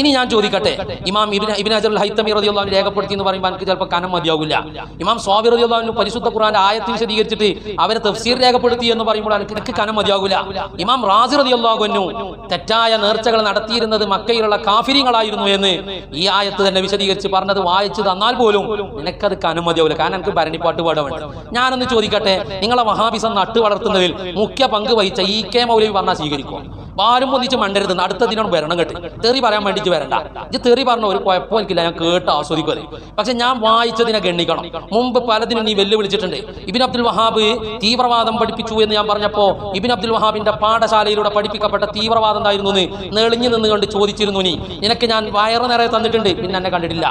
ഇനി ഞാൻ ചോദിക്കട്ടെ ഇമാം ഇബിൻ അജർ ഹൈത്തമി റളിയല്ലാഹു അൻഹു രേഖപ്പെടുത്തി എന്ന് പറയുമ്പോൾ എനിക്ക് ചിലപ്പോൾ കനം മതിയാവില്ല. ഇമാം സ്വാമി അൻഹു പരിശുദ്ധ ഖുറാന്റെ ആയത്തിൽ വിശദീകരിച്ചിട്ട് അവരെ തഫ്സീർ രേഖപ്പെടുത്തി എന്ന് പറയുമ്പോൾ എനിക്ക് കനം മതിയാവില്ല. ഇമാം റാസി അൻഹു തെറ്റായ നേർച്ചകൾ നടത്തിയിരുന്നത് മക്കയിലുള്ള കാഫിരിങ്ങളായിരുന്നു എന്ന് ഈ ആയത്ത് തന്നെ വിശദീകരിച്ച് പറഞ്ഞത് വായിച്ചു തന്നാൽ പോലും നിനക്കത് കനം മതിയാവില്ല. കാരണം എനിക്ക് ഭരണിപ്പാട്ട് പാടുന്നുണ്ട് ഞാനൊന്ന് ചോദിക്കട്ടെ നിങ്ങളെ വഹാബിസം നട്ടു വളർത്തുന്നതിൽ മുഖ്യ പങ്ക് വഹിച്ച ഈ കെ മൗലവി പറഞ്ഞാൽ സ്വീകരിക്കും വാലും ഒന്നിച്ച് മണ്ടരുത്. അടുത്തതിനോട് വരണം കേട്ട്. തെറി പറയാൻ വേണ്ടിയിട്ട് വരണ്ട. ഇത് തെറി പറഞ്ഞ ഒരു കുഴപ്പം എനിക്കില്ല ഞാൻ കേട്ട് ആസ്വദിക്കുമത് പക്ഷെ ഞാൻ വായിച്ചതിനെ ഗണ്ണിക്കണം. മുമ്പ് പലതിനും നീ വെല്ലുവിളിച്ചിട്ടുണ്ട്. ഇബിൻ അബ്ദുൽ വഹാബ് തീവ്രവാദം പഠിപ്പിച്ചു എന്ന് ഞാൻ പറഞ്ഞപ്പോ ഇബിൻ അബ്ദുൽ വഹാബിന്റെ പാഠശാലയിലൂടെ പഠിപ്പിക്കപ്പെട്ട തീവ്രവാദം എന്തായിരുന്നു എന്ന് നെളിഞ്ഞു നിന്നുകൊണ്ട് ചോദിച്ചിരുന്നു നീ. നിനക്ക് ഞാൻ വയറ് നിറയെ തന്നിട്ടുണ്ട്. പിന്നെ എന്നെ കണ്ടിട്ടില്ല.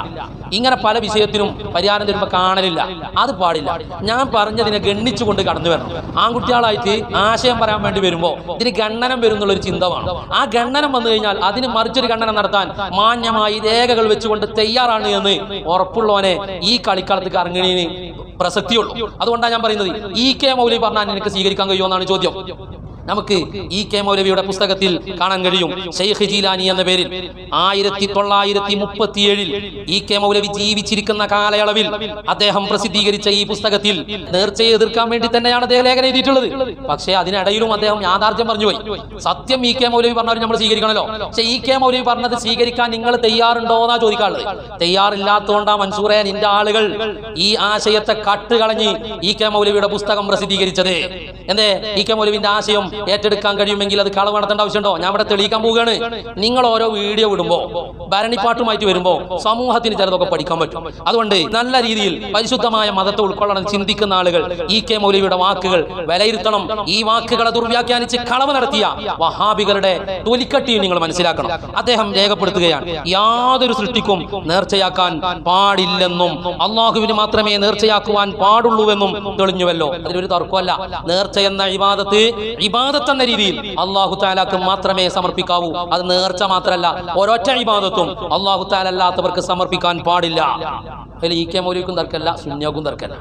ഇങ്ങനെ പല വിഷയത്തിനും പരിഹാരം തരുമ്പോൾ കാണലില്ല. അത് പാടില്ല. ഞാൻ പറഞ്ഞതിനെ ഗണ്ണിച്ചുകൊണ്ട് കടന്നു വരണം. ആൺകുട്ടികളായിട്ട് ആശയം പറയാൻ വേണ്ടി വരുമ്പോൾ ഇതിന് ഗണ്ണനം വരുന്നുള്ള ഒരു ചിന്ത വേണം ആ ഗണ്ണനം വന്നു കഴിഞ്ഞാൽ അതിന് മറിച്ചൊരു ഗണ്ണനം നടത്താൻ മാന്യമായി രേഖകൾ വെച്ചുകൊണ്ട് തയ്യാറാണ് എന്ന് ഉറപ്പുള്ളവനെ ഈ കളിക്കളത്തിൽ ഇറങ്ങണീന് പ്രസക്തിയുള്ളൂ. അതുകൊണ്ടാണ് ഞാൻ പറയുന്നത്. ഇ കെ മൗലി പറഞ്ഞാൽ എനിക്ക് സ്വീകരിക്കാൻ കഴിയുമോ എന്നാണ് ചോദ്യം. നമുക്ക് ഇ കെ മൗലവിയുടെ പുസ്തകത്തിൽ കാണാൻ കഴിയും. ഷെയ്ഖ് ജീലാനി എന്ന പേരിൽ ആയിരത്തി തൊള്ളായിരത്തി മുപ്പത്തിയേഴിൽ ഇ കെ മൗലവി ജീവിച്ചിരിക്കുന്ന കാലയളവിൽ അദ്ദേഹം പ്രസിദ്ധീകരിച്ച ഈ പുസ്തകത്തിൽ നേർച്ചയെ എതിർക്കാൻ വേണ്ടി തന്നെയാണ് അദ്ദേഹം ലേഖനം എഴുതിയിട്ടുള്ളത്. പക്ഷേ അതിനിടയിലും അദ്ദേഹം യാഥാർത്ഥ്യം പറഞ്ഞുപോയി സത്യം ഇ കെ മൗലവി പറഞ്ഞവർ നമ്മൾ സ്വീകരിക്കണമല്ലോ. പക്ഷേ ഇ കെ മൗലവി പറഞ്ഞത് സ്വീകരിക്കാൻ നിങ്ങൾ തയ്യാറുണ്ടോ എന്നാ ചോദിക്കാറുള്ളത്. തയ്യാറില്ലാത്തതുകൊണ്ടാ മൻസൂറെ നിന്റെ ആളുകൾ ഈ ആശയത്തെ കട്ടുകളഞ്ഞ് ഇ കെ മൗലവിയുടെ പുസ്തകം പ്രസിദ്ധീകരിച്ചത്. എന്തേ? ഇ കെ മൗലവിന്റെ ആശയം ഏറ്റെടുക്കാൻ കഴിയുമെങ്കിൽ അത് കളവ് നടത്തേണ്ട ആവശ്യമുണ്ടോ? ഞാൻ ഇവിടെ തെളിയിക്കാൻ പോവുകയാണ്. നിങ്ങൾ ഓരോ വീഡിയോ വിടുമ്പോൾ ഭരണിപ്പാട്ടുമായിട്ട് വരുമ്പോൾ സമൂഹത്തിന് ചിലതൊക്കെ പഠിക്കാൻ പറ്റും. അതുകൊണ്ട് നല്ല രീതിയിൽ പരിശുദ്ധമായ മതത്തെ ഉൾക്കൊള്ളണം ചിന്തിക്കുന്ന ആളുകൾ ഇ കെ മൗലവിയുടെ വാക്കുകൾ വിലയിരുത്തണം. ഈ വാക്കുകളെ ദുർവ്യാഖ്യാനിച്ച് കളവ് നടത്തിയ വഹാബികളുടെ തൊലിക്കട്ടി നിങ്ങൾ മനസ്സിലാക്കണം. അദ്ദേഹം രേഖപ്പെടുത്തുകയാണ് യാതൊരു സൃഷ്ടിക്കും നേർച്ചയാക്കാൻ പാടില്ലെന്നും അള്ളാഹുവിന് മാത്രമേ നേർച്ചയാക്കുവാൻ പാടുള്ളൂവെന്നും തെളിഞ്ഞുവല്ലോ. അതിലൊരു തർക്കമല്ല. നേർച്ച എന്ന ഇബാദത്ത് ഇബാദത്ത് എന്ന രീതിയിൽ അള്ളാഹു താലാക്ക് മാത്രമേ സമർപ്പിക്കാവൂ. അത് നേർച്ച മാത്രല്ല ഒരൊറ്റ ഇബാദത്തും അള്ളാഹു താലല്ലാത്തവർക്ക് സമർപ്പിക്കാൻ പാടില്ല. അതിൽ ഈ കെ മൗലിക്കും തർക്കല്ല സുന്യാക്കും തർക്കല്ല.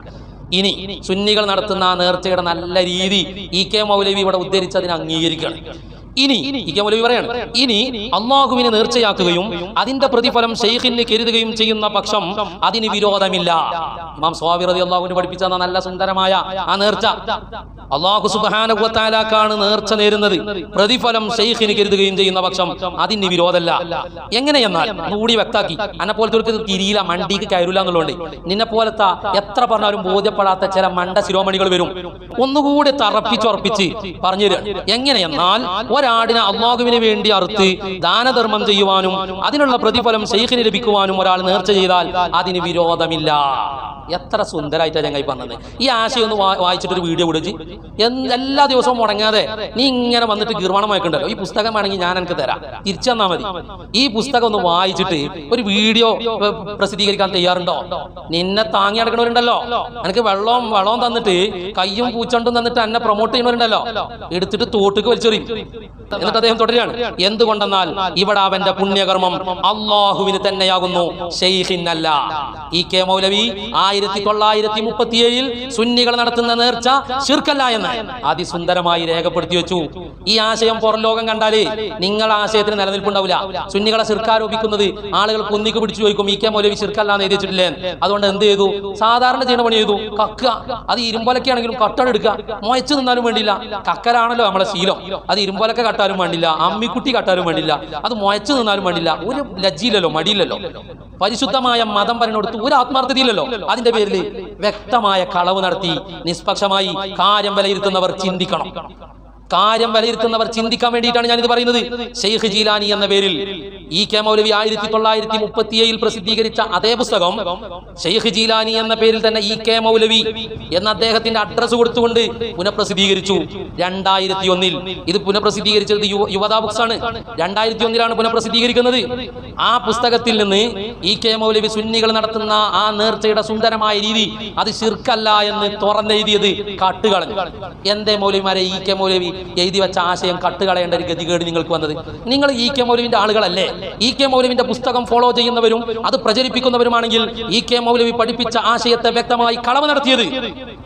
ഇനി സുന്നികൾ നടത്തുന്ന നേർച്ചയുടെ നല്ല രീതി ഇ കെ മൗലവി ഇവിടെ ഉദ്ധരിച്ചതിനെ അംഗീകരിക്കണം ഇനി പറയാണ് ഇനി അള്ളാഹുവിനെ നേർച്ചയാക്കുകയും അതിന്റെ പ്രതിഫലം ഷെയ്ഖിന് കരുതുകയും ചെയ്യുന്ന പക്ഷം അതിന് വിരോധമില്ല. ഇമാം സ്വാമി റതി അള്ളാഹുവിന് പഠിപ്പിച്ച നല്ല സുന്ദരമായ ആ നേർച്ച. അള്ളാഹു സുബാനുവത്താലാക്കാണ് നേർച്ച നേരുന്നത്. പ്രതിഫലം ഷെയ്ഖിന് കരുതുകയും ചെയ്യുന്ന പക്ഷം അതിന് വിരോധമല്ല. എങ്ങനെയെന്നാൽ കൂടി വ്യക്താക്കി അന്നെ പോലത്തെ തിരിയില്ല മണ്ടിക്ക് കയറില്ല എന്നുള്ളതുകൊണ്ട് നിന്നെ പോലത്തെ എത്ര പറഞ്ഞാലും ബോധ്യപ്പെടാത്ത ചില മണ്ട ശിരോമണികൾ വരും. ഒന്നുകൂടി തറപ്പിച്ചുറപ്പിച്ച് പറഞ്ഞു തരാം എങ്ങനെയെന്നാൽ ഒരാടിനെ അള്ളാഹുവിന് വേണ്ടി അറുത്ത് ദാനധർമ്മം ചെയ്യുവാനും അതിനുള്ള പ്രതിഫലം ഷെയ്ഖിന് ലഭിക്കുവാനും ഒരാൾ നേർച്ച ചെയ്താൽ അതിന് വിരോധമില്ല. എത്ര സുന്ദരമായിട്ടാണ് ഞങ്ങൾ പറഞ്ഞത്. ഈ ആശയം ഒന്ന് വായിച്ചിട്ടൊരു വീഡിയോ വിടിച്ച് എല്ലാ ദിവസവും മുടങ്ങാതെ നീ ഇങ്ങനെ വന്നിട്ട് ഗീർവാണം വായിക്കണ്ടല്ലോ? ഈ പുസ്തകം വേണമെങ്കിൽ ഞാൻ എനിക്ക് തരാം. തിരിച്ചു തന്നാൽ മതി. ഈ പുസ്തകം ഒന്ന് വായിച്ചിട്ട് ഒരു വീഡിയോ പ്രസിദ്ധീകരിക്കാൻ തയ്യാറുണ്ടോ? നിന്നെ താങ്ങി നടക്കണവരുണ്ടല്ലോ. എനിക്ക് വെള്ളവും വെള്ളവും തന്നിട്ട് കയ്യും പൂച്ചണ്ടും തന്നിട്ട് എന്നെ പ്രൊമോട്ട് ചെയ്യണവരുണ്ടല്ലോ എടുത്തിട്ട് തോട്ടുക്ക് വലിച്ചെറിയും. എന്നിട്ട് അദ്ദേഹം തുടരുകയാണ്. എന്തുകൊണ്ടെന്നാൽ ഇവിടെ അവന്റെ പുണ്യകർമ്മം അള്ളാഹുവിന് തന്നെയാകുന്നു. ഷെയ്ഖിനല്ല ഈ കെ മൗലവി ആയിരത്തി തൊള്ളായിരത്തി മുപ്പത്തിയേഴിൽ സുന്നികൾ നടത്തുന്ന നേർച്ച ശിർക്കല്ല എന്ന് അതിസുന്ദരമായി രേഖപ്പെടുത്തി വെച്ചു. ഈ ആശയം പുറം ലോകം കണ്ടാൽ നിങ്ങൾ ആശയത്തിന് നിലനിൽപ്പുണ്ടാവില്ല. സുന്നികളെ ശിർക്കാരോപിക്കുന്നത് ആളുകൾ കുന്നിക്ക് പിടിച്ചു ചോദിക്കും ഈ കെ മൗലവി ശിർക്കല്ല എന്ന് എഴുതിച്ചിട്ടില്ലേ അതുകൊണ്ട് എന്ത് ചെയ്തു? സാധാരണ ചെയ്യണ പണി ചെയ്തു. കക്കുക. അത് ഇരുമ്പോലൊക്കെ ആണെങ്കിലും കട്ടൺ എടുക്കുക. മുയച്ചു നിന്നാലും വേണ്ടിയില്ല. കക്കരാണല്ലോ നമ്മളെ ശീലം. അത് ഇരുമ്പൊലക്കെ കട്ടാലും വേണ്ടില്ല അമ്മിക്കുട്ടി കട്ടാലും വേണ്ടില്ല അത് മുയച്ചു നിന്നാലും വേണ്ടില്ല ഒരു ലജ്ജയില്ലല്ലോ മടിയില്ലല്ലോ. പരിശുദ്ധമായ മതം പറഞ്ഞെടുത്ത് ഒരു ആത്മാർത്ഥതയില്ലല്ലോ. അതിന്റെ പേരിൽ വ്യക്തമായ കളവ് നടത്തി നിഷ്പക്ഷമായി കാര്യം വിലയിരുത്തുന്നവർ ചിന്തിക്കണം. കാര്യം വിലയിരുത്തുന്നവർ ചിന്തിക്കാൻ വേണ്ടിയിട്ടാണ് ഞാനിത് പറയുന്നത്. ഷെയ്ഖ് ജീലാനി എന്ന പേരിൽ ഈ കെ മൗലവി ആയിരത്തി തൊള്ളായിരത്തി മുപ്പത്തിയേഴിൽ പ്രസിദ്ധീകരിച്ച അതേ പുസ്തകം ഷെയ്ഖ് ജീലാനി എന്ന പേരിൽ തന്നെ ഇ കെ മൗലവി എന്ന അദ്ദേഹത്തിന്റെ അഡ്രസ് കൊടുത്തുകൊണ്ട് പുനഃപ്രസിദ്ധീകരിച്ചു. രണ്ടായിരത്തി ഒന്നിൽ ഇത് പുനഃപ്രസിദ്ധീകരിച്ചത് യുവ- യുവതാ ബുക്സ് ആണ്. രണ്ടായിരത്തി ഒന്നിലാണ് പുനഃപ്രസിദ്ധീകരിക്കുന്നത്. ആ പുസ്തകത്തിൽ നിന്ന് ഇ കെ മൗലവി സുന്നികൾ നടത്തുന്ന ആ നേർച്ചയുടെ സുന്ദരമായ രീതി അത് ശിർക്കല്ല എന്ന് തുറന്നെഴുതിയത് കാട്ടുകളഞ്ഞു എന്തേ മൗലവിമാരെ ഇ കെ മൗലവി? എഴുതി വെച്ച ആശയം കട്ടുകളയേണ്ട ഒരു ഗതികേട് നിങ്ങൾക്ക് വന്നത്. നിങ്ങൾ ഇ കെ മൗലവിന്റെ ആളുകളല്ലേ? ഇ കെ മൗലവിന്റെ പുസ്തകം ഫോളോ ചെയ്യുന്നവരും അത് പ്രചരിപ്പിക്കുന്നവരുമാണെങ്കിൽ ഇ കെ മൗലവി പഠിപ്പിച്ച ആശയത്തെ വ്യക്തമായി കളവ് നടത്തിയത്.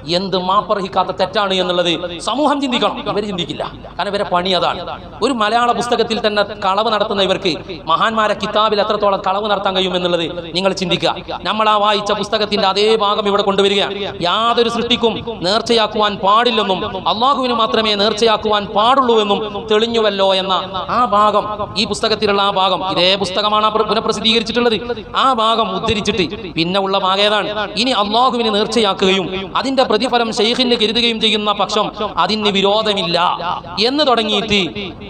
എന്ത് മാപ്പർഹിക്കാത്ത തെറ്റാണ് എന്നുള്ളത് സമൂഹം ചിന്തിക്കണം. ഇവർ ചിന്തിക്കില്ല. കാരണം ഇവരെ പണി അതാണ്. ഒരു മലയാള പുസ്തകത്തിൽ തന്നെ കളവ് നടത്തുന്ന ഇവർക്ക് മഹാന്മാരെ കിതാബിൽ എത്രത്തോളം കളവ് നടത്താൻ കഴിയും എന്നുള്ളത് നിങ്ങൾ ചിന്തിക്കുക. നമ്മൾ ആ വായിച്ച പുസ്തകത്തിന്റെ അതേ ഭാഗം ഇവിടെ കൊണ്ടുവരികയാണ്. യാതൊരു സൃഷ്ടിക്കും നേർച്ചയാക്കുവാൻ പാടില്ലെന്നും അള്ളാഹുവിന് മാത്രമേ നേർച്ചയാക്കുവാൻ പാടുള്ളൂ എന്നും തെളിഞ്ഞുവല്ലോ എന്ന ആ ഭാഗം ഈ പുസ്തകത്തിലുള്ള ആ ഭാഗം ഇതേ പുസ്തകമാണ് പുനഃപ്രസിദ്ധീകരിച്ചിട്ടുള്ളത്. ആ ഭാഗം ഉദ്ധരിച്ചിട്ട് പിന്നെ ഉള്ള ഭാഗം ഏതാണ്? ഇനി അള്ളാഹുവിന് നേർച്ചയാക്കുകയും അതിന്റെ പ്രതിഫലം ഷെയ്ഖിന് കരുതുകയും ചെയ്യുന്ന പക്ഷം അതിന് വിരോധമില്ല എന്ന് തുടങ്ങിയിട്ട്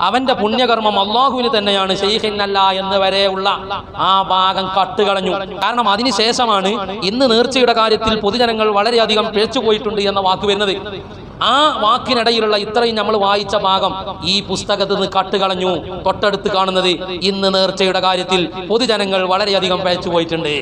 അവന്റെ പുണ്യകർമ്മം അള്ളാഹുവിന് തന്നെയാണ് ഷെയ്ഖിനല്ല എന്ന് വരെയുള്ള ആ ഭാഗം കട്ടുകളഞ്ഞു. കാരണം അതിനുശേഷമാണ് ഇന്ന് നേർച്ചയുടെ കാര്യത്തിൽ പൊതുജനങ്ങൾ വളരെയധികം പിഴച്ചുപോയിട്ടുണ്ട് എന്ന വാക്ക് വരുന്നത്. ആ വാക്കിനിടയിലുള്ള ഇത്രയും നമ്മൾ വായിച്ച ഭാഗം ഈ പുസ്തകത്തിൽ നിന്ന് കട്ടുകളഞ്ഞു തൊട്ടടുത്ത് കാണുന്നത് ഇന്ന് നേർച്ചയുടെ കാര്യത്തിൽ പൊതുജനങ്ങൾ വളരെയധികം പഴച്ചു പോയിട്ടുണ്ട്.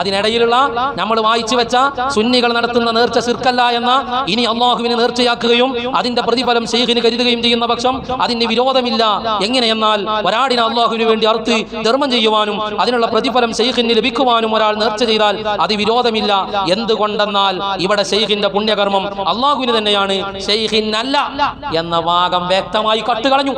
അതിനിടയിലുള്ള നമ്മൾ വായിച്ചു വെച്ച സുന്നികൾ നടത്തുന്ന നേർച്ച സിർക്കല്ല എന്ന ഇനി അള്ളാഹുവിനെ നേർച്ചയാക്കുകയും അതിന്റെ പ്രതിഫലം ഷെയ്ഖിന് കരുതുകയും ചെയ്യുന്ന പക്ഷം അതിന് വിരോധമില്ല. എങ്ങനെയെന്നാൽ ഒരാടിനെ അള്ളാഹുവിന് വേണ്ടി അറുത്ത് ധർമ്മം ചെയ്യുവാനും അതിനുള്ള പ്രതിഫലം ഷെയ്ഖിന് ലഭിക്കുവാനും ഒരാൾ നേർച്ച ചെയ്താൽ അത് വിരോധമില്ല. എന്തുകൊണ്ടെന്നാൽ ഇവിടെ ഷെയ്ഖിന്റെ പുണ്യകർമ്മം അള്ളാഹുവിന് തന്നെയാണ്. ഷെയ്ഖിനല്ല എന്ന ഭാഗം വ്യക്തമായി കട്ടുകളഞ്ഞു.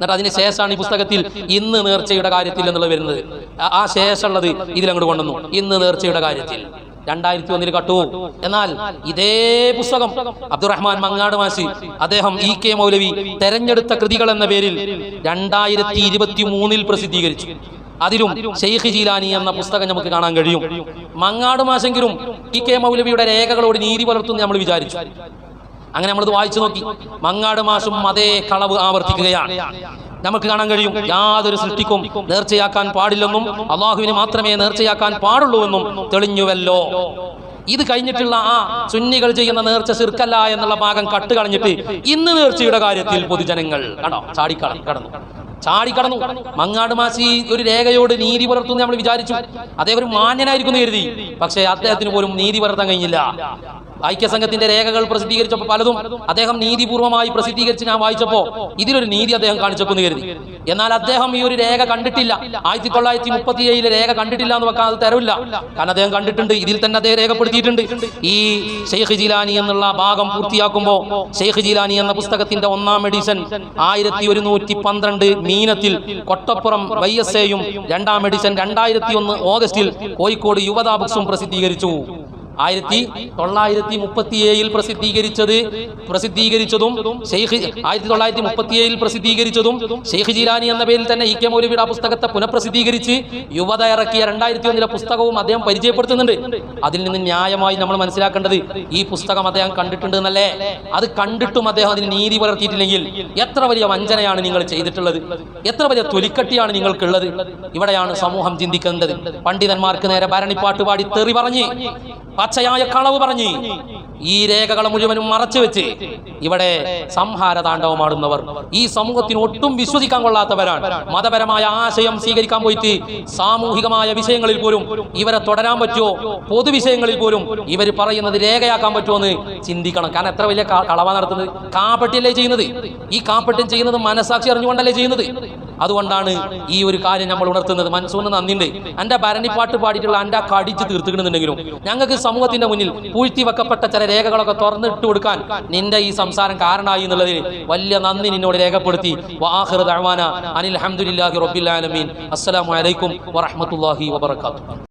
എന്നിട്ട് അതിന് ശേഷമാണ് ഈ പുസ്തകത്തിൽ ഇന്ന് നേർച്ചയുടെ കാര്യത്തിൽ എന്നുള്ളത് വരുന്നത്. ആ- ശേഷമുള്ളത് ഇതിലങ്ങോട്ട് കൊണ്ടുവന്നു. ഇന്ന് നേർച്ചയുടെ കാര്യത്തിൽ. രണ്ടായിരത്തി ഒന്നിൽ കട്ടു. എന്നാൽ ഇതേ പുസ്തകം അബ്ദുറഹ്മാൻ മങ്ങാട് മാസി അദ്ദേഹം ഇ കെ മൗലവി തെരഞ്ഞെടുത്ത കൃതികൾ എന്ന പേരിൽ രണ്ടായിരത്തി ഇരുപത്തി മൂന്നിൽ പ്രസിദ്ധീകരിച്ചു. അതിലും ഷെയ്ഖ് ജീലാനി എന്ന പുസ്തകം നമുക്ക് കാണാൻ കഴിയും. മങ്ങാട് മാസെങ്കിലും ഇ കെ മൗലവിയുടെ രേഖകളോട് നീതി പുലർത്തുന്നു നമ്മൾ വിചാരിച്ചു. അങ്ങനെ നമ്മളത് വായിച്ചു നോക്കി. മങ്ങാട് മാഷും അതേ കളവ് ആവർത്തിക്കുകയാണ്. നമുക്ക് കാണാൻ കഴിയും യാതൊരു സൃഷ്ടിക്കും നേർച്ചയാക്കാൻ പാടില്ലെന്നും അള്ളാഹുവിന് മാത്രമേ നേർച്ചയാക്കാൻ പാടുള്ളൂ എന്നും തെളിഞ്ഞുവല്ലോ. ഇത് കഴിഞ്ഞിട്ടുള്ള ആ സുന്നികൾ ചെയ്യുന്ന നേർച്ച ചെറുക്കല്ല എന്നുള്ള ഭാഗം കട്ട് കളഞ്ഞിട്ട് ഇന്ന് നേർച്ചയുടെ കാര്യത്തിൽ പൊതുജനങ്ങൾ കണ്ടോ? ചാടിക്കള കടന്നു. ചാടിക്കടന്നു. മങ്ങാട് മാസി ഒരു രേഖയോട് നീതി പുലർത്തുമെന്ന് നമ്മൾ വിചാരിച്ചു. അദ്ദേഹം ഒരു മാന്യനായിരിക്കും എന്ന് കരുതി. പക്ഷേ അദ്ദേഹത്തിന് പോലും നീതി പുലർത്താൻ കഴിഞ്ഞില്ല. ഐക്യസംഘത്തിന്റെ രേഖകൾ പ്രസിദ്ധീകരിച്ചപ്പോൾ പലതും അദ്ദേഹം നീതിപൂർവമായി പ്രസിദ്ധീകരിച്ച് ഞാൻ വായിച്ചപ്പോൾ ഇതിലൊരു നീതി അദ്ദേഹം കാണിച്ചെന്ന് കരുതി. എന്നാൽ അദ്ദേഹം ഈ ഒരു രേഖ കണ്ടിട്ടില്ല. ആയിരത്തി തൊള്ളായിരത്തി മുപ്പത്തി ഏഴിലെ രേഖ കണ്ടിട്ടില്ല എന്ന് വെക്കാൻ അത് തരവില്ല. കാരണം അദ്ദേഹം കണ്ടിട്ടുണ്ട് ഇതിൽ തന്നെ അദ്ദേഹം രേഖപ്പെടുത്തിയിട്ടുണ്ട്. ഈ ഷെയ്ഖ് ജിലാനി എന്നുള്ള ഭാഗം പൂർത്തിയാക്കുമ്പോൾ ഷെയ്ഖ് ജിലാനി എന്ന പുസ്തകത്തിന്റെ ഒന്നാം എഡിഷൻ ആയിരത്തി ഒരുന്നൂറ്റി പന്ത്രണ്ട് മീനത്തിൽ കൊട്ടപ്പുറം വൈ എസ് എയും രണ്ടാം എഡിഷൻ രണ്ടായിരത്തി ഒന്ന് ഓഗസ്റ്റിൽ കോഴിക്കോട് യുവതാ ബുക്സും പ്രസിദ്ധീകരിച്ചു. ആയിരത്തി തൊള്ളായിരത്തി മുപ്പത്തി ഏഴിൽ പ്രസിദ്ധീകരിച്ചത് പ്രസിദ്ധീകരിച്ചതും ഷെയ്ഖ് ആയിരത്തി തൊള്ളായിരത്തി മുപ്പത്തി ഏഴിൽ പ്രസിദ്ധീകരിച്ചതും ഷെയ്ഖ് ജീലാനി എന്ന പേരിൽ തന്നെ ഇ കെ മൗലവിയുടെ ആ പുസ്തകത്തെ പുനഃപ്രസിദ്ധീകരിച്ച് യുവത ഇറക്കിയ രണ്ടായിരത്തി ഒന്നിലെ പുസ്തകവും അദ്ദേഹം പരിചയപ്പെടുത്തുന്നുണ്ട്. അതിൽ നിന്ന് ന്യായമായി നമ്മൾ മനസ്സിലാക്കേണ്ടത് ഈ പുസ്തകം അദ്ദേഹം കണ്ടിട്ടുണ്ട് എന്നല്ലേ? അത് കണ്ടിട്ടും അദ്ദേഹം അതിന് നീതി പുലർത്തിയിട്ടില്ലെങ്കിൽ എത്ര വലിയ വഞ്ചനയാണ് നിങ്ങൾ ചെയ്തിട്ടുള്ളത്? എത്ര വലിയ തൊലിക്കട്ടിയാണ് നിങ്ങൾക്കുള്ളത്? ഇവിടെയാണ് സമൂഹം ചിന്തിക്കേണ്ടത് പണ്ഡിതന്മാർക്ക് നേരെ ഭരണിപ്പാട്ട് പാടി തെറി പറഞ്ഞ് പച്ചയായ കളവ് പറഞ്ഞ് ഈ രേഖകൾ മുഴുവനും മറച്ചു വെച്ച് ഇവിടെ സംഹാര താണ്ഡവമാടുന്നവർ ഈ സമൂഹത്തിന് ഒട്ടും വിശ്വസിക്കാൻ കൊള്ളാത്തവരാണ്. മതപരമായ ആശയം സ്വീകരിക്കാൻ പോയിട്ട് സാമൂഹികമായ വിഷയങ്ങളിൽ പോലും ഇവരെ തുടരാൻ പറ്റുമോ? പൊതുവിഷയങ്ങളിൽ പോലും ഇവർ പറയുന്നത് രേഖയാക്കാൻ പറ്റുമോ എന്ന് ചിന്തിക്കണം. കാരണം എത്ര വലിയ കളവാ നടത്തുന്നത്? കാപ്പട്ടിയല്ലേ ചെയ്യുന്നത്? ഈ കാപ്പട്യം ചെയ്യുന്നത് മനസാക്ഷി അറിഞ്ഞുകൊണ്ടല്ലേ ചെയ്യുന്നത്? അതുകൊണ്ടാണ് ഈ ഒരു കാര്യം നമ്മൾ ഉണർത്തുന്നത്. മനസ്സൂന്ന് നന്ദിണ്ട് എന്റെ ഭരണിപ്പാട്ട് പാടിയിട്ടുള്ള എന്റെ കടിച്ച് തീർത്തുകിടുന്നുണ്ടെങ്കിലും ഞങ്ങൾക്ക് സമൂഹത്തിന്റെ മുന്നിൽ പൂഴ്ത്തി വെക്കപ്പെട്ട ചില രേഖകളൊക്കെ തുറന്നിട്ട് കൊടുക്കാൻ നിന്റെ ഈ സംസാരം കാരണമായി എന്നുള്ളതിൽ വലിയ നന്ദി നിന്നോട് രേഖപ്പെടുത്തി. വാഹിർ ദഅ്വാന അനിൽ ഹംദുലില്ലാഹി റബ്ബിൽ ആലമീൻ. അസ്സലാമു അലൈക്കും വറഹ്മത്തുള്ളാഹി വബറകാതുഹു.